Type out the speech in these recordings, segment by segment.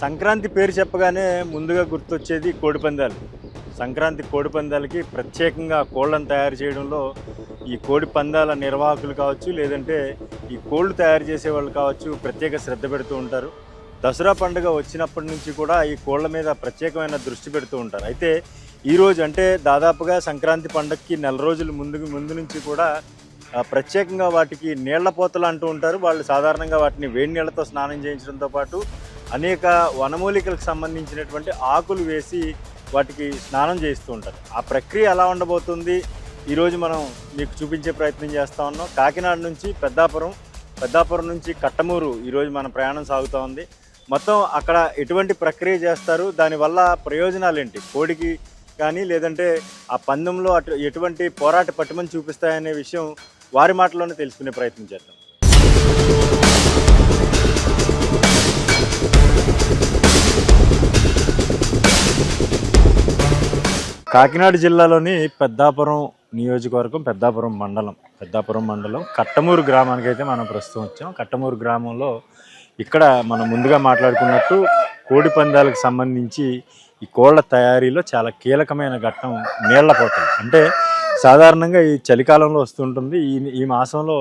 సంక్రాంతి పేరు చెప్పగానే ముందుగా గుర్తొచ్చేది కోడిపందాలు సంక్రాంతి కోడి పందాలకి ప్రత్యేకంగా కోళ్ళను తయారు చేయడంలో ఈ కోడి పందాల నిర్వాహకులు కావచ్చు లేదంటే ఈ కోళ్ళు తయారు చేసే వాళ్ళు కావచ్చు ప్రత్యేక శ్రద్ధ పెడుతూ ఉంటారు. దసరా పండుగ వచ్చినప్పటి నుంచి కూడా ఈ కోళ్ళ మీద ప్రత్యేకమైన దృష్టి పెడుతూ ఉంటారు. అయితే ఈరోజు అంటే దాదాపుగా సంక్రాంతి పండగకి నెల రోజుల ముందు ముందు నుంచి కూడా ప్రత్యేకంగా వాటికి నీళ్ళ పోతలు అంటూ ఉంటారు. వాళ్ళు సాధారణంగా వాటిని వేడి నీళ్ళతో స్నానం చేయించడంతో పాటు అనేక వనమూలికలకు సంబంధించినటువంటి ఆకులు వేసి వాటికి స్నానం చేస్తూ ఉంటారు. ఆ ప్రక్రియ ఎలా ఉండబోతుంది? ఈరోజు మనం మీకు చూపించే ప్రయత్నం చేస్తూ ఉన్నాం. కాకినాడ నుంచి పెద్దాపురం పెద్దాపురం నుంచి కట్టమూరు ఈరోజు మన ప్రయాణం సాగుతూ ఉంది. మొత్తం అక్కడ ఎటువంటి ప్రక్రియ చేస్తారు? దానివల్ల ప్రయోజనాలు ఏంటి? కోడికి కానీ లేదంటే ఆ పందెంలో అటు ఎటువంటి పోరాట పట్టుమని చూపిస్తాయనే విషయం వారి మాటలోనే తెలుసుకునే ప్రయత్నం చేద్దాం. కాకినాడ జిల్లాలోని పెద్దాపురం నియోజకవర్గం పెద్దాపురం మండలం పెద్దాపురం మండలం కట్టమూరు గ్రామానికి అయితే మనం ప్రస్తుతం వచ్చాం. కట్టమూరు గ్రామంలో ఇక్కడ మనం ముందుగా మాట్లాడుకున్నట్టు కోడి పందాలకు సంబంధించి ఈ కోళ్ళ తయారీలో చాలా కీలకమైన ఘట్టం నీళ్ళ పోతలు అంటే సాధారణంగా ఈ చలికాలంలో వస్తుంటుంది. ఈ ఈ మాసంలో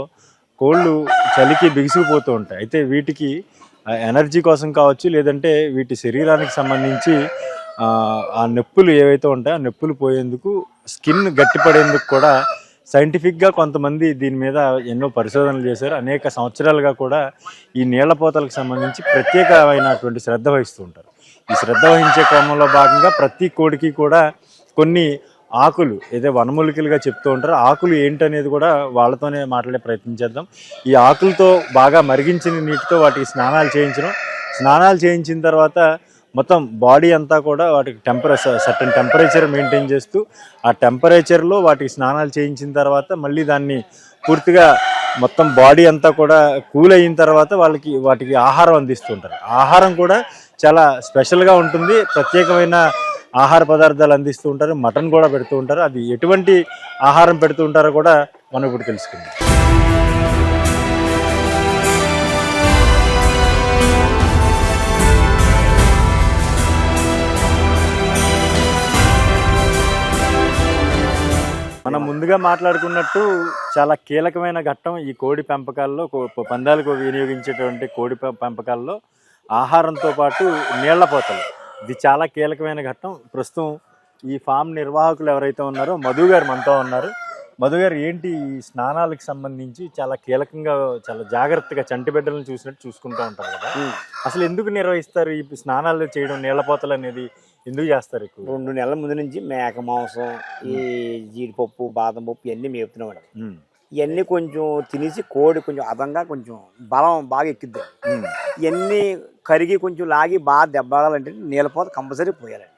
కోళ్ళు చలికి బిగుసుకుపోతూ ఉంటాయి. అయితే వీటికి ఎనర్జీ కోసం కావచ్చు లేదంటే వీటి శరీరానికి సంబంధించి ఆ, ఆ నొప్పులు ఏవైతే ఉంటాయో ఆ నొప్పులు పోయేందుకు స్కిన్ గట్టిపడేందుకు కూడా సైంటిఫిక్గా కొంతమంది దీని మీద ఎన్నో పరిశోధనలు చేశారు. అనేక సంవత్సరాలుగా కూడా ఈ నీళ్ళపోతలకు సంబంధించి ప్రత్యేకమైనటువంటి శ్రద్ధ వహిస్తూ ఉంటారు. ఈ శ్రద్ధ వహించే క్రమంలో భాగంగా ప్రతి కోడికి కూడా కొన్ని ఆకులు ఏదో వనమూలికలుగా చెప్తూ ఉంటారు. ఆకులు ఏంటనేది కూడా వాళ్ళతోనే మాట్లాడే ప్రయత్నం చేద్దాం. ఈ ఆకులతో బాగా మరిగించిన నీటితో వాటికి స్నానాలు చేయించడం. స్నానాలు చేయించిన తర్వాత మొత్తం బాడీ అంతా కూడా వాటికి టెంపరేచర్ సర్టన్ టెంపరేచర్ మెయింటైన్ చేస్తూ ఆ టెంపరేచర్లో వాటికి స్నానాలు చేయించిన తర్వాత మళ్ళీ దాన్ని పూర్తిగా మొత్తం బాడీ అంతా కూడా కూల్ అయిన తర్వాత వాళ్ళకి వాటికి ఆహారం అందిస్తుంటారు ఆహారం కూడా చాలా స్పెషల్గా ఉంటుంది. ప్రత్యేకమైన ఆహార పదార్థాలు అందిస్తూ ఉంటారు మటన్ కూడా పెడుతూ ఉంటారు. అది ఎటువంటి ఆహారం పెడుతూ ఉంటారో కూడా మనం ఇప్పుడు తెలుసుకుందాం. మనం ముందుగా మాట్లాడుకున్నట్టు చాలా కీలకమైన ఘట్టం ఈ కోడి పెంపకాల్లో పందాలకు వినియోగించేటువంటి కోడి పెంపకాల్లో ఆహారంతో పాటు నీళ్ళ పోతలు. ఇది చాలా కీలకమైన ఘట్టం. ప్రస్తుతం ఈ ఫామ్ నిర్వాహకులు ఎవరైతే ఉన్నారో మధు గారు మనతో ఉన్నారు. మధు గారు ఏంటి ఈ స్నానాలకు సంబంధించి చాలా కీలకంగా చాలా జాగ్రత్తగా చంటి బిడ్డలను చూసినట్టు చూసుకుంటూ ఉంటారు కదా? అసలు ఎందుకు నిర్వహిస్తారు ఈ స్నానాలు చేయడం నీళ్ళ పోతలు అనేది ఎందుకు చేస్తారు ఎక్కువ? రెండు నెలల ముందు నుంచి మేక మాంసం ఈ జీడిపప్పు బాదం పప్పు ఇవన్నీ మేపుతున్నామండి ఉమ్, ఇవన్నీ కొంచెం తినేసి కోడి కొంచెం అదంగా కొంచెం బలం బాగా ఎక్కిద్ది. ఇవన్నీ కరిగి కొంచెం లాగి బాగా దెబ్బలాలంటే నీళ్ళపోత కంపల్సరీ పోయాలండి.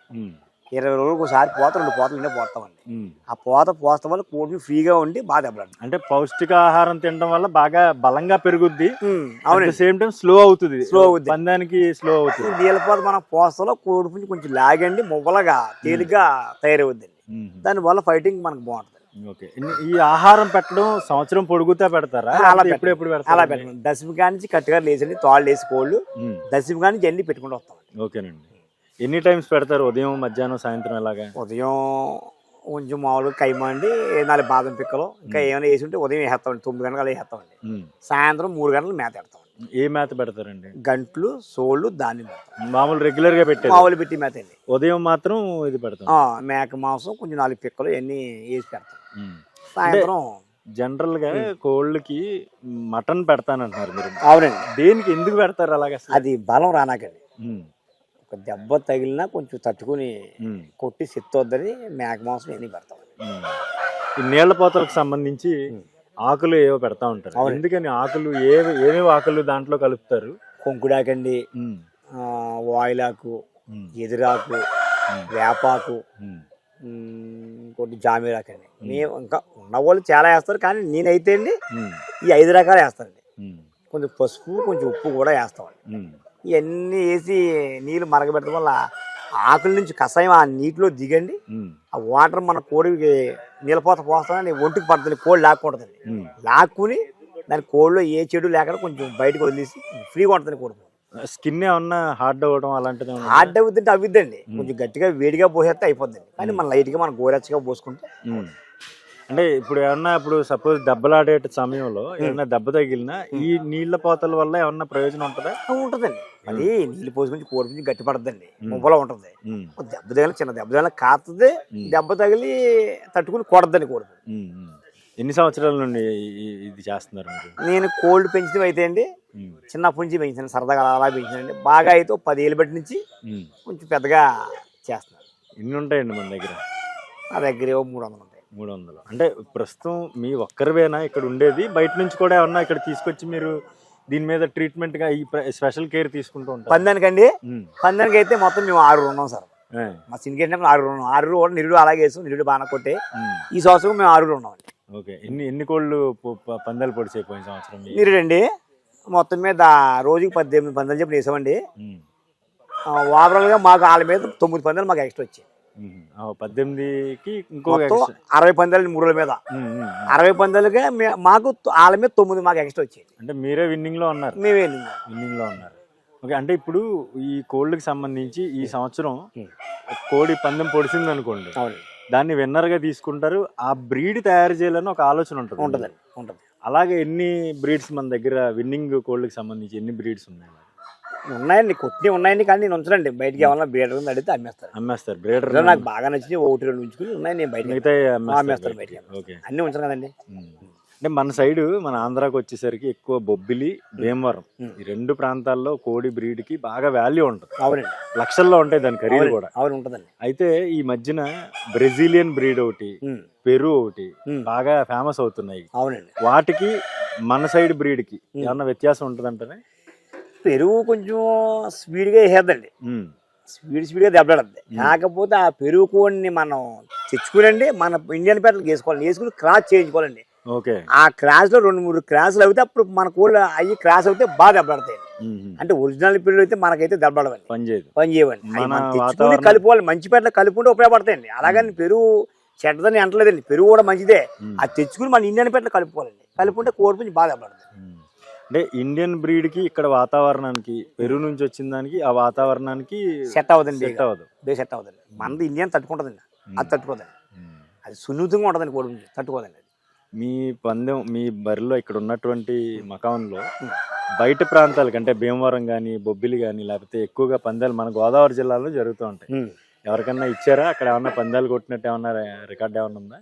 ఇరవై రోజులకు ఒకసారి పోత రెండు పోతలు నిండా పోతామండి. ఆ పోత పోస్తాం వల్ల కోడి ఫ్రీగా ఉండి బాగా దెబ్బలాడు. అంటే పౌష్టికాహారం తినడం వల్ల బాగా బలంగా పెరుగుద్ది. అవునండి. సేమ్ టైం స్లో అవుతుంది. Slow అవుద్ది. పందానికి స్లో అవుతుంది. నీళ్ళపోత మనం పోస్తాలో కోడి కొంచెం లాగండి మువ్వలుగా తేలిగ్గా తయారవుద్దండి. దానివల్ల ఫైటింగ్ మనకు బాగుంటుంది. ఓకే. ఈ ఆహారం పెట్టడం సంవత్సరం పొడుగుతా పెడతారా? అలా. ఎప్పుడు ఎప్పుడు అలా పెడతారా? పెట్టండి దశమి కాడి నుంచి కట్టుగా లేచండి తాళ్ళు వేసి కోళ్ళు దశమి కాడి నుంచి అన్ని పెట్టుకుంటూ వస్తాం. ఓకేనండి. ఎన్ని టైమ్స్ పెడతారు? ఉదయం మధ్యాహ్నం సాయంత్రం ఎలాగా? ఉదయం కొంచెం మామూలుగా కైమండి నాలుగు బాదం పిక్కలు ఇంకా ఏమైనా వేసి ఉంటే ఉదయం వేస్తామండి తొమ్మిది గంటలు అలా వేస్తామండి. సాయంత్రం మూడు గంటలు మేత పెడతామండి. ఏ మేత పెడతారండి? గంట్లు సోళ్ళు పెడతాం. మామూలు రెగ్యులర్గా పెట్టేది? మామూలు పెట్టి మేత అండి. ఉదయం మాత్రం ఇది పెడతాం. మేక మాంసం కొంచెం నాలుగు పిక్కలు ఇవన్నీ వేసి పెడతాం. సాయంత్రం. జనరల్గా కోళ్ళకి మటన్ పెడతానంటున్నారు మీరు. అవునండి. దేనికి ఎందుకు పెడతారు అలాగా? అది బలం రానాకండి. ఒక దెబ్బ తగిలినా కొంచెం తట్టుకుని కొట్టి సెత్తొద్దని మేక మాంసం ఇవన్నీ పెడతాం. ఈ నీళ్ళ పోతలకు సంబంధించి. ఆకులు ఏవో పెడతా ఉంటారు. ఎందుకని ఆకులు ఏవి ఏమేమి ఆకులు దాంట్లో కలుపుతారు? కొంకుడాకండి వాయిలాకు ఎదురాకు వేపాకు ఇంకోటి జామీరాకు అండి మేము ఇంకా ఉన్నవాళ్ళు చాలా వేస్తారు కానీ నేనైతే అండి ఈ ఐదు రకాలు వేస్తానండి. కొంచెం పసుపు కొంచెం ఉప్పు కూడా వేస్తామండి ఇవన్నీ వేసి నీళ్ళు మరగబెట్టడం వల్ల ఆకుల నుంచి కషాయం ఆ నీటిలో దిగండి. ఆ వాటర్ మన కోడికి నీళ్ళపోత పోస్తామని ఒంటికి పడుతుంది కోడి లాక్కూడదండి ఉమ్. లాక్కుని దాని కోడిలో ఏ చెడు లేకుండా కొంచెం బయటకు వదిలేసి ఫ్రీగా ఉంటుంది కోడి. స్కిన్ ఏమన్నా హార్డ్ అవ్వడం అలాంటిది? హార్డ్ అవుతుంటే అవ్విద్దండి. కొంచెం గట్టిగా వేడిగా పోసేస్తే అయిపోద్దండి. కానీ మనం లైట్గా మనం గోరెచ్చగా పోసుకుంటే. అంటే ఇప్పుడు ఏమన్నా ఇప్పుడు సపోజ్ దెబ్బలాడే సమయంలో ఏమన్నా దెబ్బ తగిలినా ఈ నీళ్ళ పోతల వల్ల ఏమన్నా ప్రయోజనం ఉంటుందా? ఉంటుందండి. అది నీళ్ళు పోసుకుని కోడి పుంజు గట్టి పడుతుందండి మువ్వలో ఉంటుంది. దెబ్బ తగిలి చిన్న దెబ్బ తగిలి కాస్తుంది దెబ్బ తగిలి తట్టుకుని కొడద్దండి కోడి ఉమ్. ఎన్ని సంవత్సరాల నుండి ఈ- ఇది చేస్తున్నారు మీరు? నేను కోల్డ్ పెంచడం అయితే అండి ఉమ్. చిన్నప్పటి నుంచి పెంచాను సరదాగా అలా అలా పెంచానండి బాగా అయితే ఓ పదేళ్ళు బట్టి నుంచి ఉమ్. కొంచెం పెద్దగా చేస్తున్నాను ఎన్ని ఉంటాయండి మన దగ్గర? నా దగ్గర ఏవో మూడు వందలు ఉంటాయి. మూడు వందలు. అంటే ప్రస్తుతం మీ ఒక్కరివేనా ఇక్కడ ఉండేది? బయట నుంచి కూడా ఏమన్నా ఇక్కడ తీసుకొచ్చి మీరు దీని మీద ట్రీట్మెంట్గా ఈ స్పెషల్ కేర్ తీసుకుంటూ ఉంటారు? పందానికండి ఉమ్. పందానికి అయితే మొత్తం మేము ఆరుగురు ఉన్నాం సార్. ఏ. మా సిండికేట్ ఆరుగురు ఉన్నాం. ఆరుగురు కూడా నిరుడు అలాగే వేసాం నిరుడు బాగా కొట్టే. ఉమ్. ఈ సంవత్సరం మేము ఆరుగురు ఉన్నామండి. ఓకే. ఎన్ని ఎన్ని కోళ్ళు పందాలు పొడిచాయి పోయిన సంవత్సరం మీ? నిరుడండి మొత్తం మీద రోజుకి పద్దెనిమిది పందాలు చెప్పి వేసామండి. ఓవరాల్గా మాకు వాళ్ళ మీద తొమ్మిది పందాలు మాకు ఎక్స్ట్రా వచ్చాయి. పద్దెనిమిదికి ఇంకో. అరవై పందాలు మూడు మీద. అరవై పందాలుగా మాకు వాళ్ళ మీద తొమ్మిది మాకు ఎక్స్ట్రా వచ్చాయి. అంటే మీరే విన్నింగ్లో ఉన్నారు. మేమే విన్నింగ్లో. ఉన్నారు. ఓకే అంటే ఇప్పుడు ఈ కోళ్ళకి సంబంధించి ఈ సంవత్సరం. కోడి పందెం పొడిచింది అనుకోండి దాన్ని విన్నర్గా తీసుకుంటారు. ఆ బ్రీడ్ తయారు చేయాలని ఒక ఆలోచన ఉంటుంది. ఉంటుందండి ఉంటుంది. అలాగే ఎన్ని బ్రీడ్స్ మన దగ్గర విన్నింగ్ కోళ్ళకి సంబంధించి ఎన్ని బ్రీడ్స్ ఉన్నాయి? ఉన్నాయండి కొట్టి ఉన్నాయండి కానీ నేను ఉంచడండి బయటికి ఏమన్నా ఉంది అడిగితే అమ్మేస్తారు. అమ్మేస్తారు. బ్రీడర్ నాకు బాగా నచ్చింది ఒకటి రెండు ఉంచుకుని ఉన్నాయి నేను బయట అమ్మేస్తారు బయటికి ఓకే. అన్నీ ఉంచను కదండి. అంటే మన సైడ్ మన ఆంధ్రాకి వచ్చేసరికి ఎక్కువ బొబ్బిలి భీమవరం. ఈ రెండు ప్రాంతాల్లో కోడి బ్రీడ్కి బాగా వాల్యూ ఉంటుంది. అవునండి. లక్షల్లో ఉంటాయి దాని ఖరీదు కూడా. అవును ఉంటుందండి. అయితే ఈ మధ్యన బ్రెజిలియన్ బ్రీడ్ ఒకటి పెరు ఒకటి బాగా ఫేమస్ అవుతున్నాయి. అవునండి. వాటికి మన సైడ్ బ్రీడ్కి ఏమన్నా వ్యత్యాసం ఉంటుందంటనే? పెరుగు కొంచెం స్పీడ్గా వేసేద్దండి. స్పీడ్ స్పీడ్గా దెబ్బలాడద్ది. కాకపోతే ఆ పెరుగు కోడిని మనం తెచ్చుకునండి మన ఇండియన్ పేటలకు వేసుకోవాలి. వేసుకుని క్రాస్ చేయించుకోవాలండి. ఆ క్రాస్లో రెండు మూడు క్రాసులు అయితే అప్పుడు మన కోళ్ళు అయ్యి క్రాస్ అయితే బాగా దెబ్బలాడతాయి అంటే ఒరిజినల్ పిల్లలు అయితే మనకైతే దెబ్బలాడవండి పని చేయవండి. అవి కలుపుకోవాలి. మంచి పేటలో కలుపుకుంటే ఉపయోగపడతాయండి. అలాగని పెరుగు చెడ్డదని అంటలేదండి. పెరుగు కూడా మంచిదే. అది తెచ్చుకుని మన ఇండియన్ పేటలో కలుపుకోవాలండి. కలుపుకుంటే కోడి పుంజి బాగా దెబ్బలాడుతుంది ఉమ్. అంటే ఇండియన్ బ్రీడ్కి ఇక్కడ వాతావరణానికి పెరుగు నుంచి వచ్చిన దానికి ఆ వాతావరణానికి సెట్ అవ్వదండి సెట్ అవ్వదు. సెట్ అవ్వదండి. మనది ఇండియన్ తట్టుకుంటుందండి. అది తట్టుకోదండి. అది సున్నితంగా ఉంటుందండి కోడి తట్టుకోదండి. మీ పందెం మీ బరిలో ఇక్కడ ఉన్నటువంటి మకాంలో. బయట ప్రాంతాలకి అంటే భీమవరం కానీ బొబ్బిలి కానీ లేకపోతే ఎక్కువగా పందాలు మన గోదావరి జిల్లాలో జరుగుతూ ఉంటాయి. ఎవరికన్నా ఇచ్చారా? అక్కడ ఏమన్నా పందాలు కొట్టినట్టు ఏమన్నా రికార్డ్ ఏమన్నా ఉందా?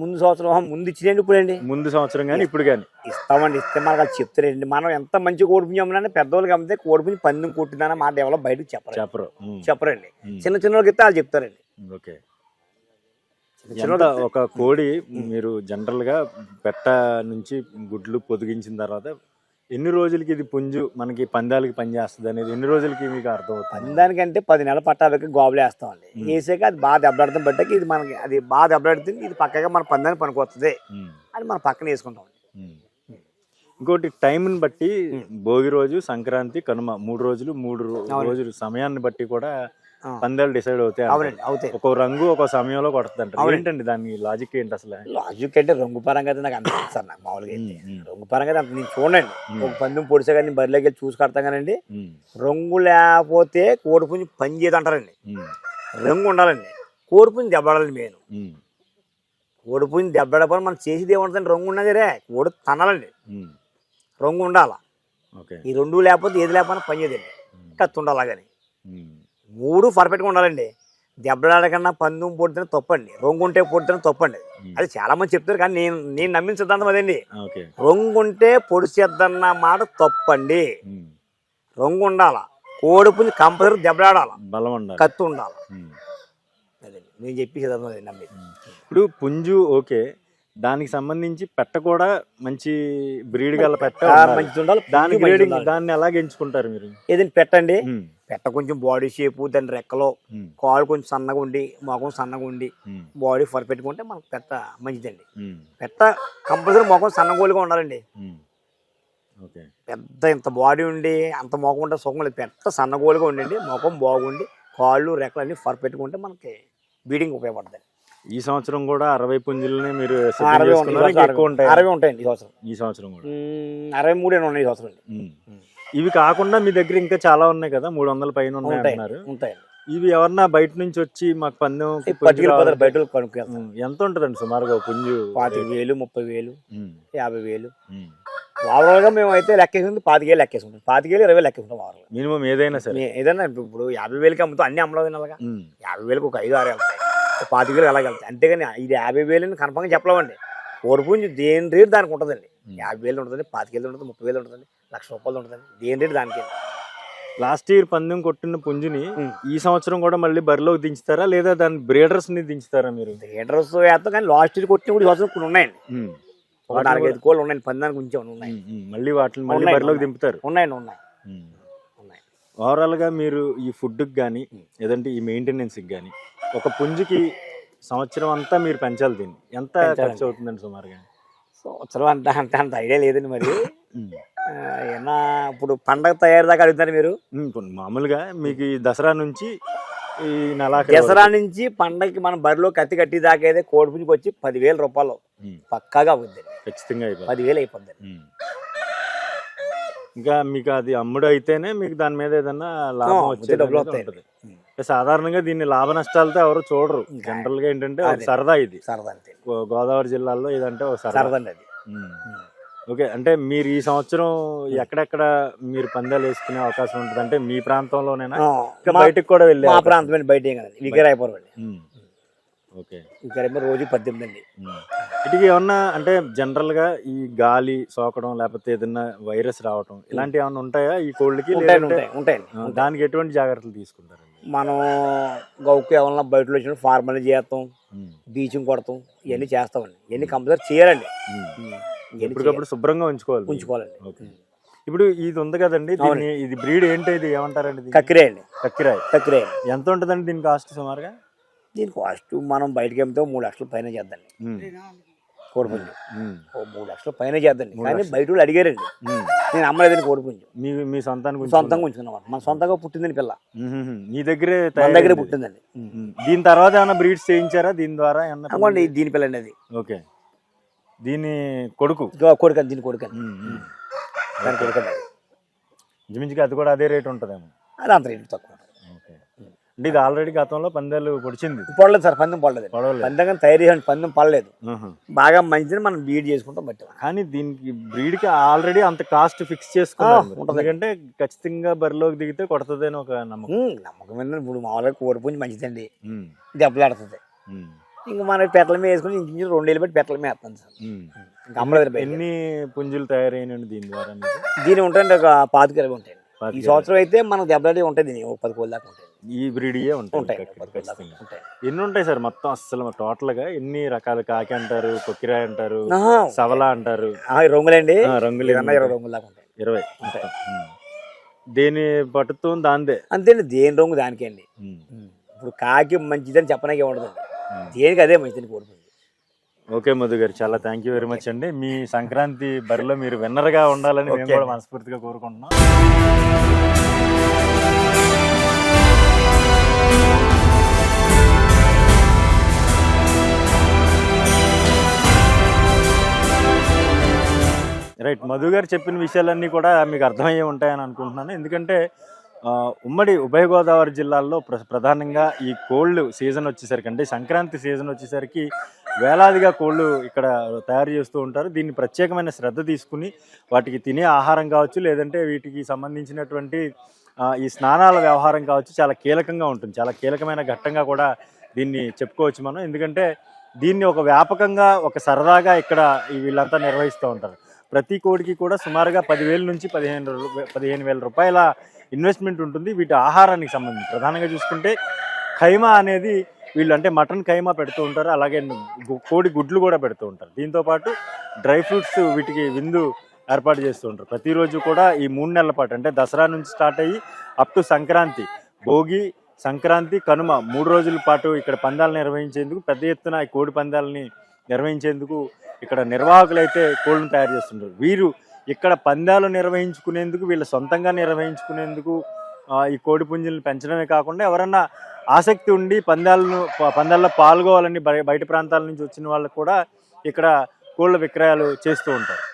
ముందు సంవత్సరం ముందు ఇచ్చినండి ఇప్పుడండి. ముందు సంవత్సరం కానీ ఇప్పుడు కానీ ఇస్తామండి ఇస్తే మనకు అది చెప్తారండి మనం ఎంత మంచి కోడిపుంజి అమ్మినా పెద్దవాళ్ళకి అమ్మితే కోడిపుంజి పందెం కొట్టిందన్న మాట ఎవరో బయటకు చెప్పరు. చెప్పరు. చెప్పరండి. చిన్న చిన్న వాళ్ళకి ఇస్తే వాళ్ళు చెప్తారండి. ఓకే. ఎంత ఒక కోడి మీరు జనరల్గా పెట్ట నుంచి గుడ్లు పొదిగించిన తర్వాత ఎన్ని రోజులకి ఇది పుంజు? మనకి పందాలకి పనిచేస్తుంది అనేది ఎన్ని రోజులకి మీకు అర్థమవుతుంది? పందానికంటే పది నెలల పట్టాలకి గోబులు వేస్తామండి. వేసాక అది బాగా దెబ్బలాడతాం బట్టకి ఇది మనకి అది బాగా దెబ్బలాడుతుంది ఇది పక్కగా మన పందానికి పనికొస్తుంది. అని మనం పక్కన వేసుకుంటాం. ఇంకోటి టైంని బట్టి భోగి రోజు సంక్రాంతి కనుమ మూడు రోజులు మూడు రోజులు సమయాన్ని బట్టి కూడా. పందాలు డిసైడ్ అవుతాయి. అవునండి అవుతాయి. ఒక్కో రంగు ఒక సమయంలో కొడుతుంది ఏంటండి దాని లాజిక్ ఏంటి అసలు? లాజిక్ అంటే రంగు పరంగా అయితే నాకు అనిపిస్తుంది సార్ నాకు మామూలుగా అయితే. రంగు పరంగా అంత నేను చూడండి ఒక పందెం పొడిసే కానీ బరిలోకి వెళ్ళి చూసి కడతాం కానండి రంగు లేకపోతే కోడిపుంజి పని చేయదు అంటారండి. ఉమ్, రంగు ఉండాలండి. కోడిపుంజి దెబ్బడాలండి మెయిన్ కోడిపుంజి దెబ్బడపని మనం చేసేది ఏముంటుందండి? రంగు ఉన్నది రే కోడి తనాలండి. రంగు ఉండాల? ఈ రెండు లేకపోతే ఏది లేకపోయినా పని చేయదండి. కత్తి ఉండాలి అలాగని ఉమ్, మూడు పర్ఫెక్ట్గా ఉండాలండి. దెబ్బలాడకన్నా పందెం పొడితేనే తప్పండి. రంగు ఉంటే పొడితేనే తప్పండి. అది చాలా మంది చెప్తారు కానీ నేను నేను నమ్మిన సిద్ధాంతం అదండి. ఓకే. రంగు ఉంటే పొడిచేద్దన్న మాట తప్పండి. రంగు ఉండాల కోడిపుంజి కంపల్సరీ దెబ్బలాడాల. కత్తి ఉండాలి. నేను చెప్పి సిద్ధాంతం అదండి నమ్మి ఇప్పుడు పుంజు ఓకే. దానికి సంబంధించి పెట్ట కూడా మంచి బ్రీడ్ గల పెట్ట ఆ, ఉండాలి. దాని పుంజు. దాన్ని ఎలా ఎంచుకుంటారు మీరు? ఏదండి పెట్టండి? పెట్ట కొంచెం బాడీ షేపు దాని రెక్కలో కాలు కొంచెం సన్నగా ఉండి మొఖం సన్నగా ఉండి బాడీ ఫర్ పెట్టుకుంటే మనకు పెట్ట మంచిదండి. పెట్ట కంపల్సరీ ముఖం సన్నగోలుగా ఉండాలండి. పెద్ద ఇంత బాడీ ఉండి అంత ముఖం ఉంటే సుఖం లేదు. పెద్ద సన్నగోలుగా ఉండండి ముఖం బాగుండి కాళ్ళు రెక్కలు అన్ని ఫర్ పెట్టుకుంటే మనకి బీడింగ్ ఉపయోగపడుతుంది ఈ సంవత్సరం కూడా అరవై పుంజులని మీరు అరవై? ఉంటాయి? అరవై ఉంటాయండి ఈ సంవత్సరం. ఈ సంవత్సరం కూడా. అరవై మూడు ఉన్నాయి ఈ సంవత్సరం. ఇవి కాకుండా మీ దగ్గర ఇంకా చాలా ఉన్నాయి కదా మూడు వందల పైన ఉంటాయి ఇవి ఎవరన్నా బయట నుంచి వచ్చి మాకు పందెం బయట ఎంత ఉంటుందండి సుమారుగా పుంజు? పాతిక వేలు ముప్పై వేలు యాభై వేలు. ఓవరాల్గా మేము అయితే లెక్కేసుకుంటే పాతికేళ్ళు లెక్కేసుకుంటాం. పాతికేళ్ళు ఇరవై వేలు లెక్కేసుకుంటాం ఓవరాల్ మినిమం ఏదైనా సరే. ఏదైనా ఇప్పుడు యాభై వేలకి అమ్ముతాం అన్ని అమ్మలేదు అలాగా యాభై వేలకు ఒక ఐదు ఆరు వెళ్తాయి. ఒక పాతిక వేలు అలాగే వెళ్తాయి. అంతేగాని ఇది యాభై వేలు అని కన్ఫర్మ్గా చెప్పలేమండి. ఓడిపుంజి దేని రేటు దానికి ఉంటుందండి. యాభై వేలు ఉంటుంది పాతిక వేలు ఉంటుంది ముప్పై వేలు ఉంటుంది లక్ష రూపాయలు ఉంటుందండి. దేని రేటు దానికి? లాస్ట్ ఇయర్ పందెం కొట్టిన పుంజుని. ఈ సంవత్సరం కూడా మళ్ళీ బరిలోకి దించుతారా లేదా దాని బ్రీడర్స్ని దించుతారా మీరు? థియేటర్స్ వేస్తాం కానీ లాస్ట్ ఇయర్ కొట్టిన కూడా ఈ సంవత్సరం కొన్ని ఉన్నాయండి. ఒక నాలుగైదు కోళ్ళు ఉన్నాయండి పందానికి ఉంచే ఉన్నాయి. మళ్ళీ వాటిని మళ్ళీ ఉన్నాయి, బరిలోకి ఉన్నాయి. దింపుతారు. ఉన్నాయండి ఉన్నాయి. ఉన్నాయి. ఓవరాల్గా మీరు ఈ ఫుడ్కి కానీ లేదంటే ఈ మెయింటెనెన్స్కి కానీ ఒక పుంజుకి సంవత్సరం అంతా మీరు పెంచాలి దీన్ని. ఎంత. ఖర్చు అవుతుందండి సుమారుగా? సంవత్సరం అంత అంత అంత ఐడియా లేదండి మరి. ఏమన్నా ఇప్పుడు పండగ తయారు దాకా అడుగుతారు మీరు? మామూలుగా మీకు ఈ దసరా నుంచి ఈ నెల దసరా నుంచి పండగకి మనం బరిలో కత్తి కట్టి దాకా అయితే కోడి పుంజుకి వచ్చి పదివేల రూపాయలు పక్కాగా అవుద్ది ఖచ్చితంగా పదివేలు అయిపోద్ది. ఇంకా మీకు అది అమ్ముడు అయితేనే మీకు దాని మీద ఏదన్నా లాభం వచ్చే డబ్బులు వస్తాయి. సాధారణంగా దీన్ని లాభ నష్టాలతో ఎవరు చూడరు. జనరల్గా ఏంటంటే. సరదా ఇది. సరదా అంతే గోదావరి జిల్లాలో ఇదంటే ఒక సరదా. అండి అది. ఓకే అంటే మీరు ఈ సంవత్సరం ఎక్కడెక్కడ మీరు పందాలు వేసుకునే అవకాశం ఉంటుంది? అంటే మీ ప్రాంతంలోనేనా? బయటకు కూడా వెళ్ళే మా ప్రాంతం బయట వికరాయపురం అండి. ఓకే. వికరాయపురం రోజు పద్దెనిమిది అండి. ఇటుకి ఏమన్నా అంటే జనరల్గా ఈ గాలి సోకడం లేకపోతే ఏదన్నా వైరస్ రావటం ఇలాంటివి ఏమన్నా ఉంటాయా? ఈ లేదంటే ఉంటాయి ఉంటాయండి. ఆ, దానికి ఎటువంటి జాగ్రత్తలు తీసుకుంటారండి? మనం గౌకు ఏమన్నా బయటలో వచ్చిన ఫార్మల్ చేస్తాం. బీచింగ్ కొడతాం ఇవన్నీ చేస్తామండి ఇవన్నీ కంపల్సరీ చేయాలండి. ఇవన్నీ ఎప్పటికప్పుడు శుభ్రంగా ఉంచుకోవాలి. ఉంచుకోవాలండి. ఓకే. ఇప్పుడు ఇది ఉంది కదండి దీన్ని ఇది బ్రీడ్ ఏంటి ఇది ఏమంటారండి? కక్కిరే అండి. కక్కిరాయ్. కక్కిరే. ఎంత ఉంటుందండి దీని కాస్ట్ సుమారుగా? దీని కాస్ట్ మనం బయటకి అమ్మితే మూడు లక్షల పైన చేద్దండి. కోడిపుంజు. ఓ మూడు లక్షల పైన చేద్దండి. కానీ బయట వాళ్ళు అడిగారండి. నేను అమ్మలేదని కోడిపుంజు మీ మీ సొంతానికి సొంతంగా ఉంచుకున్నాం మన సొంతంగా పుట్టిందని పిల్ల. మీ దగ్గరే మన దగ్గరే పుట్టిందండి. దీని తర్వాత ఏమైనా బ్రీడ్స్ చేయించారా? దీని ద్వారా ఏమన్నా దీని పిల్ల అండి అది. ఓకే. దీని కొడుకు? కొడుకని దీని ఉమ్. దాని కొడుకని అది. ఇంచుమించుగా అది కూడా అదే రేట్ ఉంటుందేమో. అది అంత రేటు తక్కువ. అంటే ఇది ఆల్రెడీ గతంలో పందాలు పొడిచింది. పడలేదు సార్ పందెం పడలేదు. పందెం కానీ తయారు చేయండి పందెం పడలేదు. బాగా మంచిది మనం బీడ్ చేసుకుంటాం బట్టి కానీ దీనికి బ్రీడ్కి ఆల్రెడీ అంత కాస్ట్ ఫిక్స్. ఉంటది. ఎందుకంటే ఖచ్చితంగా బరిలోకి దిగితే కొడుతుంది అని ఒక నమ్మకం. నమ్మకం ఏంటంటే ఇప్పుడు మామూలుగా కోడిపుంజు మంచిదండి. దెబ్బలాడుతుంది ఇంకా మన పెట్టల మీద వేసుకుని ఇంచు రెండు వేలు పెట్టి పెట్టల మీద వేస్తాను సార్. ఇంకా ఎన్ని పుంజులు తయారైనండి దీని ద్వారా దీని ఉంటాయండి ఒక పాతిక ఇరవై ఉంటాయండి. ఈ సంవత్సరం అయితే మనకు దెబ్బలాడి ఉంటాయి దీని ఒక పది కోళ్ళ దాకా ఉంటాయి. ఈ బ్రీడియే ఉంటాయి. ఉంటాయి. ఉంటాయి. ఎన్ని ఉంటాయి సార్? మొత్తం అసలు టోటల్గా ఎన్ని రకాల కాకి అంటారు కొక్కిరాయి అంటారు సవల అంటారు? రంగులండి. రంగులు ఇరవై ఉంటాయి? రంగుల దాకా ఉంటాయి. ఇరవై. ఉమ్. దేని పట్టుతో దాందే అంతేండి దేని రంగు దానికే అండి. ఇప్పుడు కాకి మంచిదని చెప్పడానికి ఉండదండి ఉమ్. దేనికి అదే మంచిదని కోరుకుంది ఓకే మధు గారు చాలా థ్యాంక్ యూ వెరీ మచ్ అండి. మీ సంక్రాంతి బరిలో మీరు విన్నర్గా ఉండాలని మేము కూడా. మనస్ఫూర్తిగా కోరుకుంటున్నాం. రైట్ మధు గారు చెప్పిన విషయాలన్నీ కూడా మీకు అర్థమయ్యే ఉంటాయని అనుకుంటున్నాను. ఎందుకంటే ఉమ్మడి ఉభయ గోదావరి జిల్లాల్లో ప్ర ప్రధానంగా ఈ కోళ్ళు సీజన్ వచ్చేసరికి అంటే సంక్రాంతి సీజన్ వచ్చేసరికి వేలాదిగా కోళ్ళు ఇక్కడ తయారు చేస్తూ ఉంటారు. దీన్ని ప్రత్యేకమైన శ్రద్ధ తీసుకుని వాటికి తినే ఆహారం కావచ్చు లేదంటే వీటికి సంబంధించినటువంటి ఈ స్నానాల వ్యవహారం కావచ్చు చాలా కీలకంగా ఉంటుంది. చాలా కీలకమైన ఘట్టంగా కూడా దీన్ని చెప్పుకోవచ్చు మనం. ఎందుకంటే దీన్ని ఒక వ్యాపకంగా ఒక సరదాగా ఇక్కడ వీళ్ళంతా నిర్వహిస్తూ ఉంటారు. ప్రతి కోడికి కూడా సుమారుగా పదివేల నుంచి పదిహేను పదిహేను వేల రూపాయల ఇన్వెస్ట్మెంట్ ఉంటుంది. వీటి ఆహారానికి సంబంధించి. ప్రధానంగా చూసుకుంటే ఖైమా అనేది వీళ్ళు అంటే మటన్ ఖైమా పెడుతూ ఉంటారు. అలాగే కోడి గుడ్లు కూడా పెడుతూ ఉంటారు. దీంతో పాటు డ్రై ఫ్రూట్స్ వీటికి విందు ఏర్పాటు చేస్తూ ఉంటారు. ప్రతిరోజు కూడా ఈ మూడు నెలల పాటు అంటే దసరా నుంచి స్టార్ట్ అయ్యి అప్ టు సంక్రాంతి భోగి సంక్రాంతి కనుమ మూడు రోజుల పాటు ఇక్కడ పందాలు నిర్వహించేందుకు పెద్ద ఎత్తున ఈ కోడి పందాలని నిర్వహించేందుకు ఇక్కడ నిర్వాహకులు అయితే కోళ్ళను తయారు చేస్తుంటారు. వీరు ఇక్కడ పందాలు నిర్వహించుకునేందుకు వీళ్ళు సొంతంగా నిర్వహించుకునేందుకు ఈ కోడి పుంజులను పెంచడమే కాకుండా ఎవరన్నా ఆసక్తి ఉండి పందాలను ప- పందాల్లో పాల్గొవాలని బయట ప్రాంతాల నుంచి వచ్చిన వాళ్ళకు కూడా ఇక్కడ కోళ్ళ విక్రయాలు చేస్తూ ఉంటారు.